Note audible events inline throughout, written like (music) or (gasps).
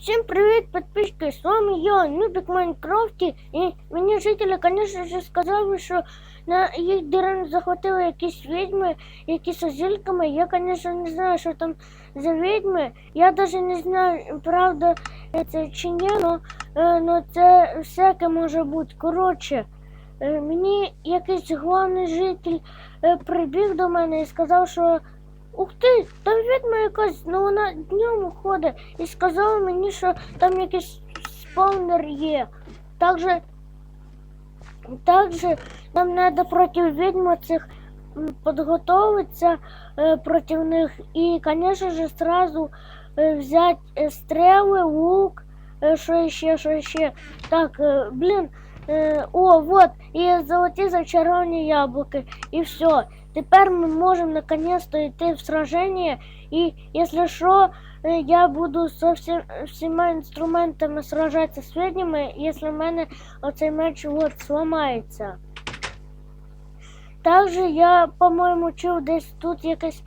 Всім привіт, підписчики! З вами я, Нубік Майнкрафті. І мені жителі, звісно ж, сказали, що на їх дерев захватили якісь відьми, якісь озілками. Я, звісно, не знаю, що там за відьми. Я навіть не знаю, правда це чи ні, але це всяке може бути. Коротше, е, мені якийсь головний житель е, прибіг до мене і сказав, що Ух ти, там відьма якась, ну вона днем ходить і сказала мені, що там якийсь спаунер є. Также, также нам треба проти відьми цих м, підготовитися е, проти них і, звісно ж, сразу е, взяти е, стріли, лук, е, що ще, що ще. Так, е, блін, е, о, вот, і золоті зачаровані яблуки, і все. Тепер ми можемо наконец-то йти в сражение. І якщо що, е, я буду со всі, всіма інструментами сражатися з відьмами, якщо в мене оцей меч от сломається. Також я, по-моєму, чув десь тут якесь.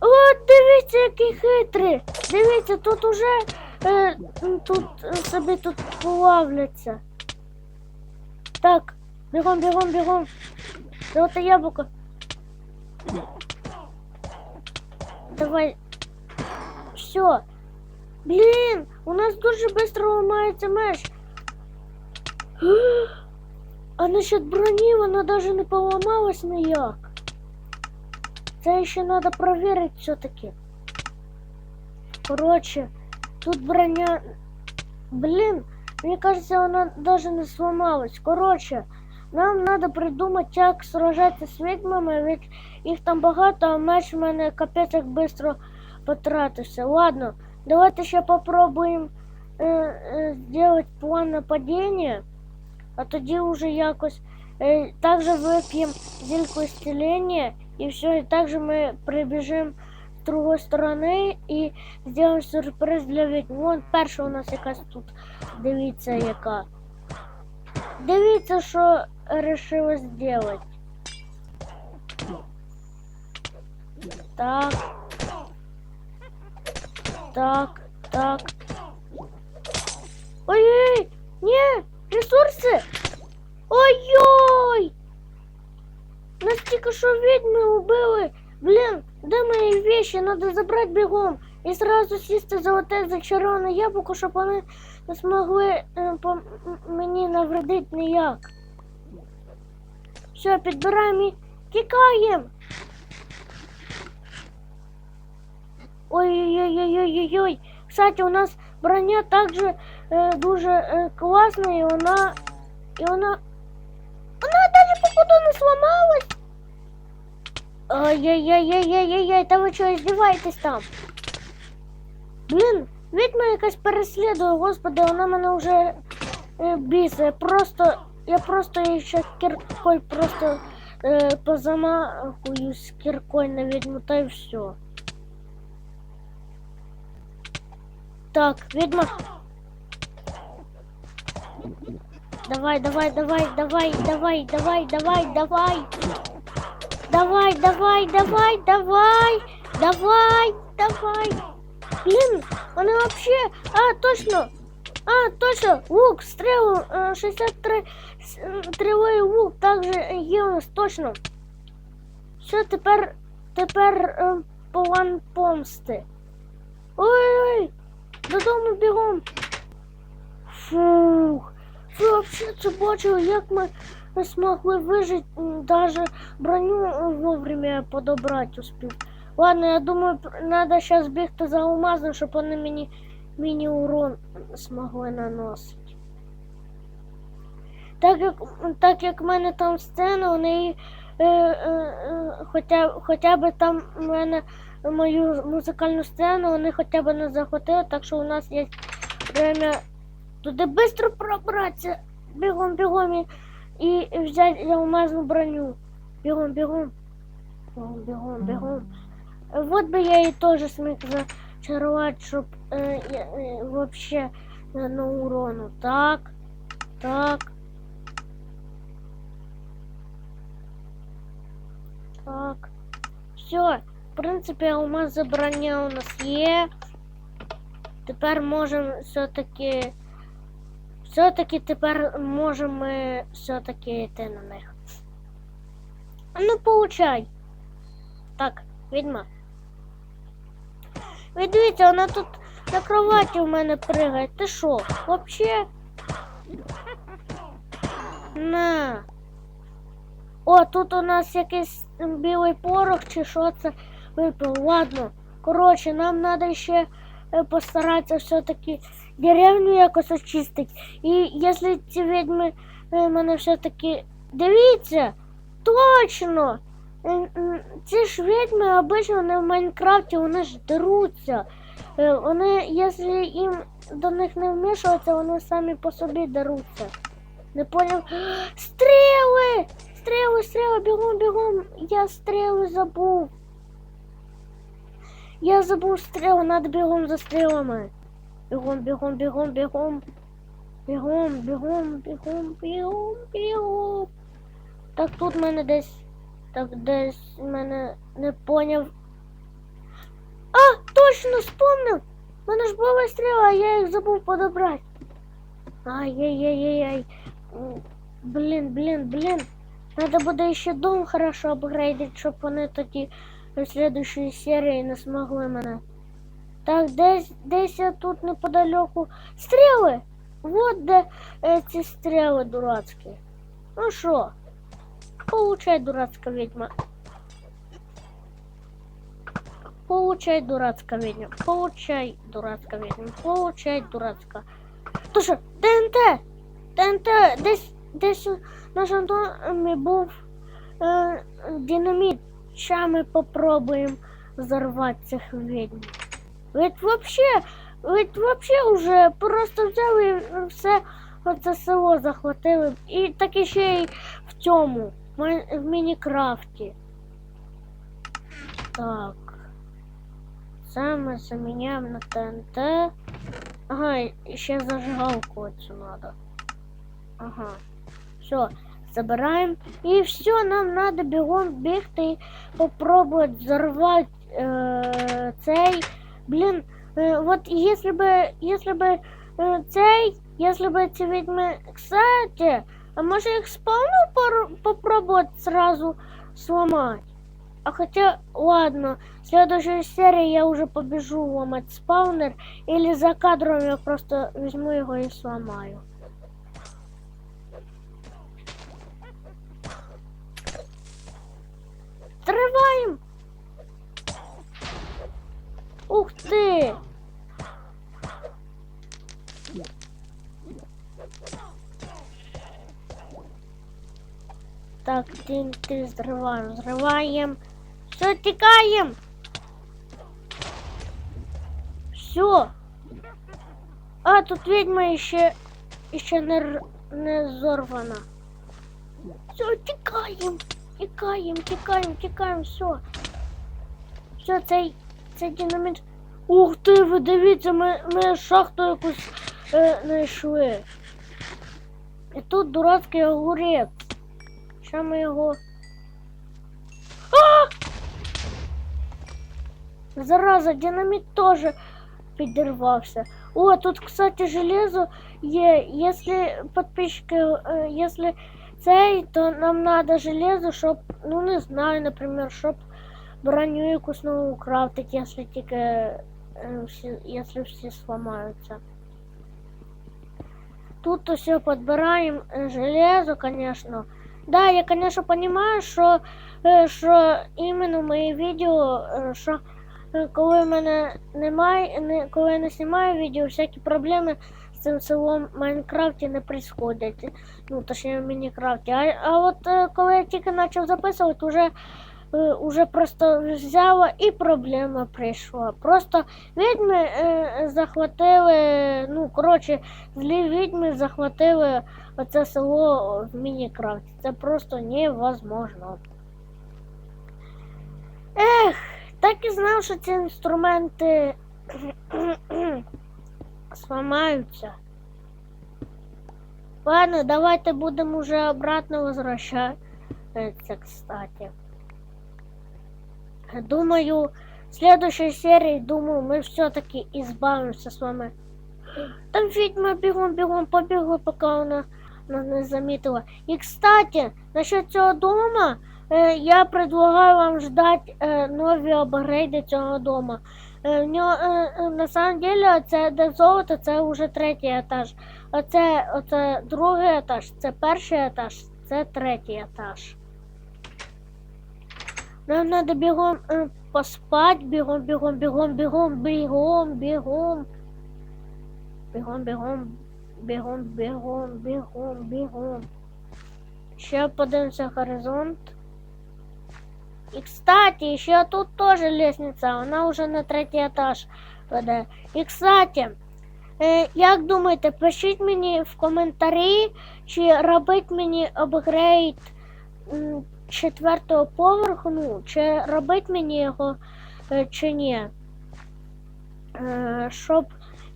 О, дивіться, який хитрий! Дивіться, тут уже е, тут собі тут плавляться. Так, бігом, бігом, бігом. Золоте яблуко. Давай. Все. Блин, у нас дуже быстро ламається меч. А насчет броні вона даже не поламалась ніяк. Це ще треба проверить все-таки. Короче, тут броня. Блин, мне кажется, вона даже не сломалась. Короче, нам треба придумати, як сражатися з відьмами, ведь їх там багато, а меч в мене капець як швидко потратився. Ладно, давайте ще попробуємо е, е, зробити план нападіння, а тоді вже якось е, також вип'ємо зільку исцеления, і все, і також ми прибіжимо з другої сторони і зробимо сюрприз для відьм. Вон перша у нас якась тут, дивіться яка. Дивіться, що решила сделать. Так. Так, так. Ой-ой, не, ресурсы. Ой-ой! Нас тільки що відьми убили. Блін, де мої вещи? Надо забрати бігом. І сразу сісти золоте зачароване яблуко, щоб вони не по мені навредити ніяк. Все, підбираємо і тікаємо. Ой-ой-ой-ой-ой-ой. Кстати, у нас броня также е, дуже е, класна, і вона. І вона. Вона даже походу не сломалась. Ой-ой-ой-ой-ой-ой, та ви що, издеваетесь там? Блін, відьма якась переслідує, господи, вона мене вже е, бісить. Просто, я просто її ще кіркою просто е, позамахую з кіркою на відьму, та й все. Так, відьма. Давай, давай, давай, давай, давай, давай, давай, давай. Давай, давай, давай, давай, давай, давай. Блин, вони вообще... А, точно. А, точно, лук, стрелу, е, 63 с- м, стріловий лук також є у нас, точно. Все, тепер, тепер е, план помсти. Ой-ой, додому бігом. Фух, ви вообще це бачили, як ми змогли вижити, даже броню е, вовремя подобрати успів. Ладно, я думаю, треба зараз бігти за алмазом, щоб вони мені міні-урон змогли наносити. Так як, так як в мене там сцена, вони е, е, е, хоча, хоча б там в мене мою музикальну сцену, вони хоча б не захватили, так що у нас є время туди швидко пробратися. Бігом, бігом і, і взяти алмазну броню. Бігом, бігом. Бігом, бігом, бігом. Вот би я її теж сміг зачарувати, щоб е, я, е, вообще на, на урону. Так, так. Так. Все. В принципі, алмаз броня у нас є. тепер можемо все-таки. Все-таки тепер можемо все-таки йти на них. Ну, получай. Так, відьма. Ви дивіться, вона тут на кроваті у мене пригає. Ти що, вообще? На. О, тут у нас якийсь білий порох чи що це випив. Ладно. Коротше, нам треба ще е, постаратися все-таки деревню якось очистити. І якщо ці відьми е, мене все-таки. Дивіться! Точно! Ці ж відьми обично вони в Майнкрафті, вони ж деруться. Е, Вони, якщо їм до них не вмішуватися, вони самі по собі деруться. Не поняв. (gasps) Стріли! Стріли, стріли, бігом, бігом! Я стріли забув. Я забув стріли, надо бігом за стрілами. Бігом, бігом, бігом, бігом. Бігом, бігом, бігом, бігом, бігом. Так тут в мене десь. Так десь мене не поняв. А, точно спомнив! У мене ж була стріла, а я їх забув подобрати. Ай-яй-яй-яй. М, Блін, блін, блін. Надо буде ще дом хорошо апгрейдити, щоб вони тоді в следующій серії не змогли мене. Так, десь, десь я тут неподалеку. Стріли! Вот де е, ці стріли дурацькі. Ну що? Получай, дурацька відьма. Получай, дурацька відьма. Получай, дурацька відьма. Получай, дурацька. То що, ТНТ? ТНТ, десь, десь у нашому був е, динаміт. Ща ми попробуємо взорвати цих відьм. Ведь вообще, ведь вообще уже просто взяли все оце село захватили. І так і ще й в цьому, в Майн- в Мінікрафті. Так. Це ми заміняємо на ТНТ. Ага, і ще зажигалку цю надо. Ага. Все, забираем. И все, нам надо бегом бігти і попробовать взорвать э, цей. Блин, э, вот если бы, если бы э, цей, если бы эти ведьмы, кстати, а може их пор- попробовать сразу сломать? А хотя, ладно, в следующей серии я уже побежу ломать спаунер, или за кадром я просто возьму его и сломаю. Так, ты, ты взрываем, взрываем. Все, текаем! Все. А, тут ведьма еще, еще не, р- не взорвана. Все, тікаємо, тікаємо, тікаємо, тікаємо, все. Все, цей, цей динаміт. Ух ти, ви дивіться, ми, ми шахту якусь е, знайшли. І тут дурацький огурець. Що ми його. Зараза, динамит тоже підірвався. О, тут, кстати, железо є. Если подписчики, е, если цей, то нам надо железо, щоб, ну не знаю, наприклад, щоб броню якусь нову крафтити, якщо тільки е, всі, якщо всі сломаються. Тут все подбираем железо, конечно. Да, я, конечно, понимаю, що, що іменно мої відео, е, що е, коли в мене немає, не, коли я не знімаю відео, всякі проблеми з цим селом в Майнкрафті не происходять. Ну, точніше в Мінікрафті. А, а от коли я тільки почав записувати, вже, уже просто взяла і проблема прийшла. Просто відьми захватили, ну, коротше, злі відьми захватили оце село в Мінікрафті. Це просто невозможно. Ех, так і знав, що ці інструменти (clears throat) зламаються. Ладно, давайте будемо уже обратно возвращатися, кстати. Думаю, в следующей серии, думаю, мы все-таки избавимся с вами. Там ведьма бегом-бегом побегла, пока вона нас не замітила. І, кстати, насчет цього дома, е, я предлагаю вам ждать е, нові апгрейди цього дома. Е, на самом деле, це де золото, це вже третій етаж. Оце, оце другий етаж, це перший етаж, це третій етаж. Нам надо бігом поспать, бігом, бігом, бігом, бігом, бігом, бігом. Бігом, бігом, бігом, бігом, бігом, бігом. Ще подивимося горизонт. І, кстати, ще тут теж лестниця, вона вже на третій етаж веде. І, кстати, е, як думаєте, пишіть мені в коментарі, чи робить мені апгрейд четвертого поверху, ну, чи робить мені його, е, чи ні. Е, Щоб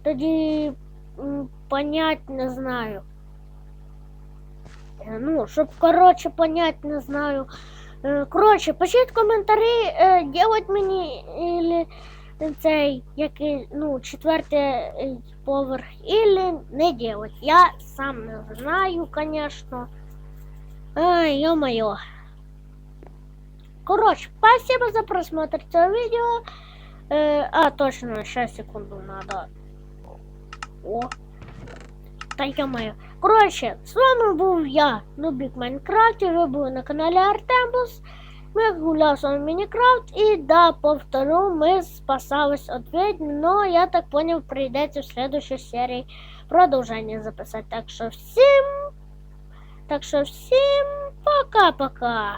тоді понять не знаю. Е, Ну, щоб, коротше, понять не знаю. Е, Коротше, пишіть коментарі, е, делать мені или цей, який, ну, четвертий е, поверх, или не делать. Я сам не знаю, конечно. Ай, ё-моё. Короче, спасибо за просмотр этого видео. Э, а, точно, сейчас, секунду, надо. О. Та ё-моё. Коротше, з вами був я, Нубік Майнкрафт, і ви були на каналі Артембус. Ми гуляли з вами в Мінecraft, і да, повторю, ми спасались від ведьм, но я так понял, прийдеться в следующей серії продовження записати. Так що всім, так що всім пока-пока.